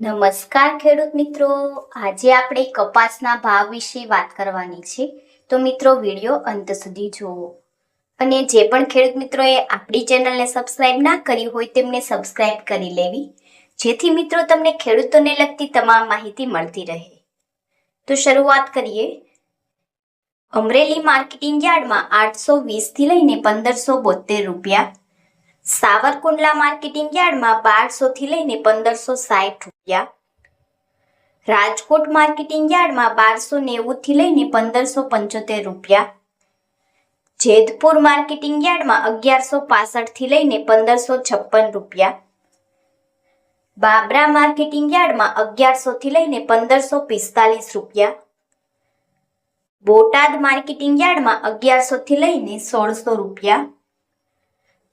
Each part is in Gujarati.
નમસ્કાર ખેડૂત મિત્રો. આજે આપણે કપાસના ભાવ વિશે વાત કરવાની છે. તો મિત્રો, વીડિયો અંત સુધી જુઓ. અને જે પણ ખેડૂત મિત્રોએ આપણી ચેનલને સબસ્ક્રાઇબ ના કરી હોય તેમને સબસ્ક્રાઇબ કરી લેવી. જેથી મિત્રો તમને ખેડૂતોને લગતી તમામ માહિતી મળતી રહે. તો શરૂઆત કરીએ. અમરેલી માર્કેટિંગ યાર્ડમાં આઠસો વીસથી લઈને પંદરસો બોતેર રૂપિયા સાવરકુંડલા માર્કેટિંગ યાર્ડમાં બારસો થી લઈને પંદરસો સાઠ રૂપિયા. રાજકોટ માર્કેટિંગ યાર્ડમાં બારસો નેવું થી લઈને પંદરસો પંચોતેર રૂપિયા. જેતપુર માર્કેટિંગ યાર્ડમાં અગિયારસો પાસઠથી લઈને પંદરસો છપ્પન રૂપિયા. બાબરા માર્કેટિંગ યાર્ડમાં અગિયારસો થી લઈને પંદરસો પિસ્તાલીસ રૂપિયા. બોટાદ માર્કેટિંગ યાર્ડમાં અગિયારસો થી લઈને સોળસો રૂપિયા.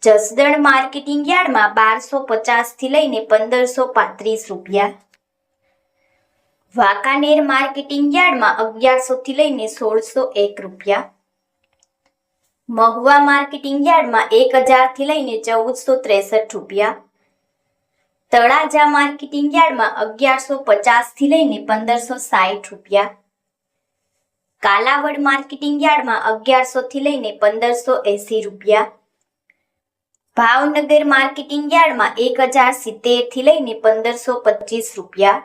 જસદણ માર્કેટિંગ યાર્ડમાં બારસો પચાસથી લઈને પંદરસો પાંત્રીસ રૂપિયા. વાંકાનેર માર્કેટિંગ યાર્ડમાં અગિયારસો થી લઈને સોળસો એક રૂપિયા. મહુવા માર્કેટિંગ યાર્ડમાં એક હજારથી લઈને ચૌદસો ત્રેસઠ રૂપિયા. તળાજા માર્કેટિંગ યાર્ડમાં અગિયારસો પચાસથી લઈને પંદરસો સાઠ રૂપિયા. કાલાવડ માર્કેટિંગ યાર્ડમાં અગિયારસો થી લઈને પંદરસો એસી રૂપિયા. ભાવનગર માર્કેટિંગ યાર્ડમાં એક હજાર સિત્તેરથી લઈને પંદરસો પચીસ રૂપિયા.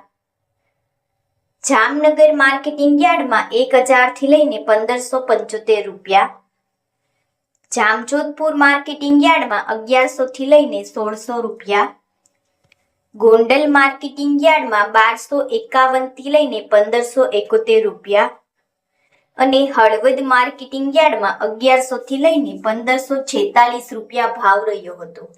જામનગર માર્કેટિંગ યાર્ડમાં એક હજારથી લઈને પંદરસો પંચોતેર રૂપિયા. જામજોધપુર માર્કેટિંગ યાર્ડમાં અગિયારસો થી લઈને સોળસો રૂપિયા. ગોંડલ માર્કેટિંગ યાર્ડમાં બારસો એકાવનથી લઈને પંદરસો એકોતેર રૂપિયા. અને હળવદ માર્કેટિંગ યાર્ડમાં અગિયારસો થી લઈને પંદરસો છેતાલીસ રૂપિયા ભાવ રહ્યો હતો.